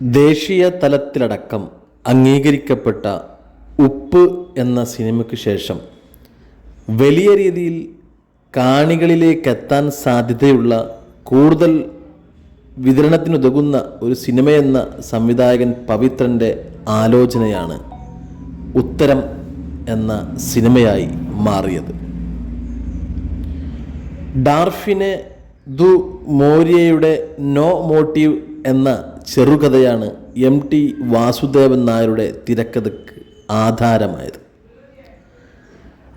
ദേശീയ തലത്തിലടക്കം അംഗീകരിക്കപ്പെട്ട ഉപ്പ് എന്ന സിനിമയ്ക്ക് ശേഷം വലിയ രീതിയിൽ കാണികളിലേക്ക് എത്താൻ സാധ്യതയുള്ള കൂടുതൽ വിതരണത്തിനുതകുന്ന ഒരു സിനിമയെന്ന സംവിധായകൻ പവിത്രന്റെ ആലോചനയാണ് ഉത്തരം എന്ന സിനിമയായി മാറിയത്. ഡാർഫിനെ ദു മോര്യയുടെ നോ മോട്ടീവ് എന്ന ചെറുകഥയാണ് എം ടി വാസുദേവൻ നായരുടെ തിരക്കഥയ്ക്ക് ആധാരമായത്.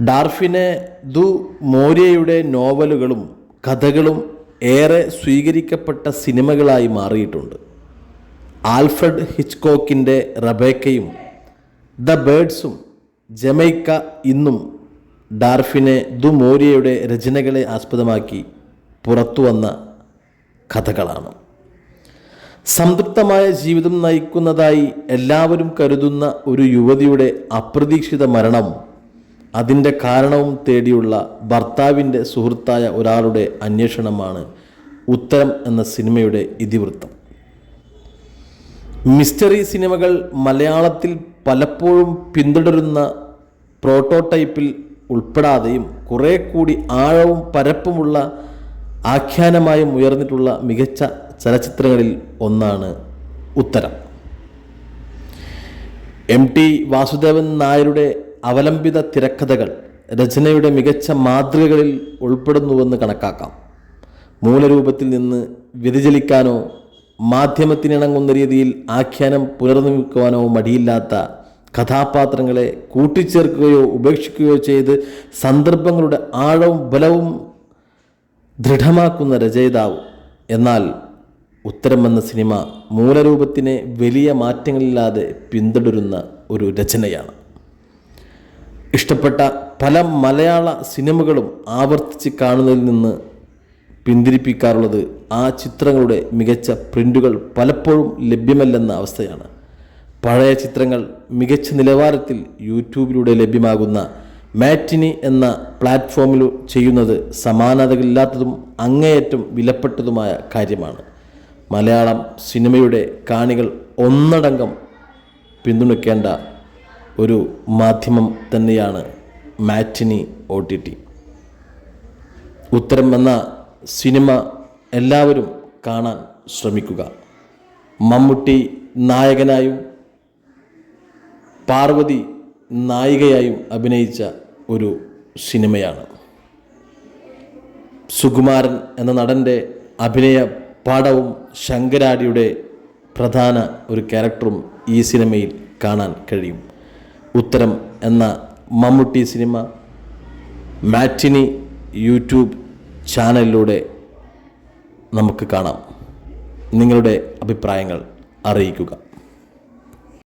ഡാർഫിനെ ദു മോര്യയുടെ നോവലുകളും കഥകളും ഏറെ സ്വീകരിക്കപ്പെട്ട സിനിമകളായി മാറിയിട്ടുണ്ട്. ആൽഫ്രഡ് ഹിച്ച്കോക്കിന്റെ റബേക്കയും ദ ബേഡ്സും ജമൈക്ക ഇന്നും ഡാർഫിനെ ദു മോര്യയുടെ രചനകളെ ആസ്പദമാക്കി പുറത്തുവന്ന കഥകളാണ്. സംതൃപ്തമായ ജീവിതം നയിക്കുന്നതായി എല്ലാവരും കരുതുന്ന ഒരു യുവതിയുടെ അപ്രതീക്ഷിത മരണം അതിന്റെ കാരണവും തേടിയുള്ള ഭർത്താവിന്റെ സുഹൃത്തായ ഒരാളുടെ അന്വേഷണമാണ് ഉത്തരം എന്ന സിനിമയുടെ ഇതിവൃത്തം. മിസ്റ്ററി സിനിമകൾ മലയാളത്തിൽ പലപ്പോഴും പിന്തുടരുന്ന പ്രോട്ടോടൈപ്പിൽ ഉൾപ്പെടാതെയും കുറേ കൂടി ആഴവും പരപ്പുമുള്ള ആഖ്യാനമായും ഉയർന്നിട്ടുള്ള മികച്ച ചലച്ചിത്രങ്ങളിൽ ഒന്നാണ് ഉത്തരം. എം ടി വാസുദേവൻ നായരുടെ അവലംബിത തിരക്കഥകൾ രചനയുടെ മികച്ച മാതൃകകളിൽ ഉൾപ്പെടുന്നുവെന്ന് കണക്കാക്കാം. മൂലരൂപത്തിൽ നിന്ന് വ്യതിചലിക്കാനോ മാധ്യമത്തിനിണങ്ങുന്ന രീതിയിൽ ആഖ്യാനം പുനർനിർമ്മിക്കുവാനോ മടിയില്ലാത്ത കഥാപാത്രങ്ങളെ കൂട്ടിച്ചേർക്കുകയോ ഉപേക്ഷിക്കുകയോ ചെയ്ത് സന്ദർഭങ്ങളുടെ ആഴവും ബലവും ദൃഢമാക്കുന്ന രചയിതാവ്. എന്നാൽ ഉത്തരം എന്ന സിനിമ മൂലരൂപത്തിനെ വലിയ മാറ്റങ്ങളില്ലാതെ പിന്തുടരുന്ന ഒരു രചനയാണ്. ഇഷ്ടപ്പെട്ട പല മലയാള സിനിമകളും ആവർത്തിച്ച് കാണുന്നതിൽ നിന്ന് പിന്തിരിപ്പിക്കാറുള്ളത് ആ ചിത്രങ്ങളുടെ മികച്ച പ്രിന്റുകൾ പലപ്പോഴും ലഭ്യമല്ലെന്ന അവസ്ഥയാണ്. പഴയ ചിത്രങ്ങൾ മികച്ച നിലവാരത്തിൽ യൂട്യൂബിലൂടെ ലഭ്യമാകുന്ന മാറ്റിനി എന്ന പ്ലാറ്റ്ഫോമിൽ ചെയ്യുന്നത് സമാനതകളില്ലാത്തതും അങ്ങേയറ്റം വിലപ്പെട്ടതുമായ കാര്യമാണ്. മലയാളം സിനിമയുടെ കാണികൾ ഒന്നടങ്കം പിന്തുണയ്ക്കേണ്ട ഒരു മാധ്യമം തന്നെയാണ് മാറ്റിനി ഒ ടി ടി. ഉത്തരം എന്ന സിനിമ എല്ലാവരും കാണാൻ ശ്രമിക്കുക. മമ്മൂട്ടി നായകനായും പാർവതി നായികയായും അഭിനയിച്ച ഒരു സിനിമയാണ്. സുകുമാരൻ എന്ന നടന്റെ അഭിനയ പാഠവും ശങ്കരാടിയുടെ പ്രധാന ഒരു ക്യാരക്ടറും ഈ സിനിമയിൽ കാണാൻ കഴിയും. ഉത്തരം എന്ന മമ്മൂട്ടി സിനിമ മാറ്റിനി യൂട്യൂബ് ചാനലിലൂടെ നമുക്ക് കാണാം. നിങ്ങളുടെ അഭിപ്രായങ്ങൾ അറിയിക്കുക.